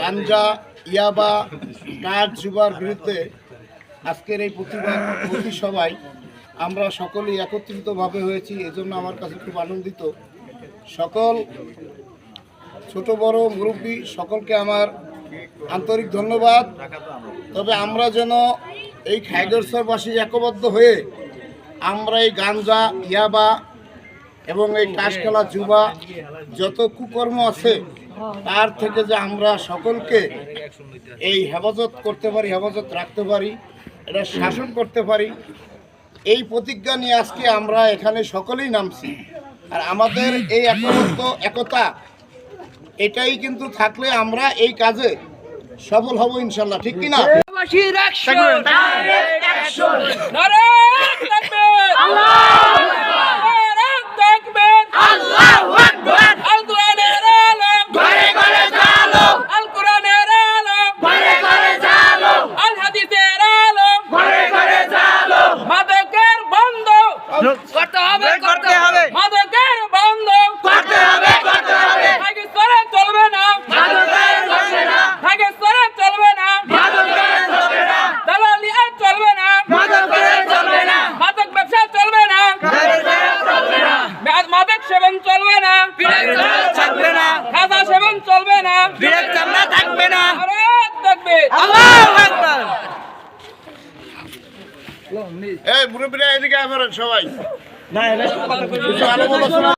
গাঞ্জা, ইয়াবা, কাঠ, জুবার বিরুদ্ধে আজকের এই প্রতিবাদ প্রতি সবাই আমরা সকলেই একত্রিতভাবে হয়েছি। এজন্য আমার কাছে খুব আনন্দিত। সকল ছোট, বড় মুরব্বী সকলকে আমার আন্তরিক ধন্যবাদ। তবে আমরা যেন এই খাইগরসরবাসী একবদ্ধ হয়ে আমরা এই গাঞ্জা, ইয়াবা এবং এই খেলা যুবা যত কুকর্ম আছে তার থেকে যে আমরা সকলকে এই হেফাজত করতে পারি হেফাজত রাখতে পারি এটা শাসন করতে পারি এই প্রতিজ্ঞা নিয়ে আজকে আমরা এখানে সকলেই নামছি। আর আমাদের এই একমত একতা এটাই কিন্তু থাকলে আমরা এই কাজে সফল হব ইনশাল্লাহ ঠিক কি হবে করতে হবে মাদকের বন্ধ করতে হবে করতে হবে আগে সরে চলবে না মাদকের চলবে না আগে সরে চলবে না মাদকের চলবে না দালালি আর চলবে না মাদকের চলবে না মাদক ব্যবসা চলবে না চলবে না মাদক সেবন চলবে না থাকবে না খাজা সেবন চলবে না বিড়াল চামড়া থাকবে না আরে থাকবে আল্লাহু আকবার এই মুরব্বীরা এদিকে আবার সবাই শোনা।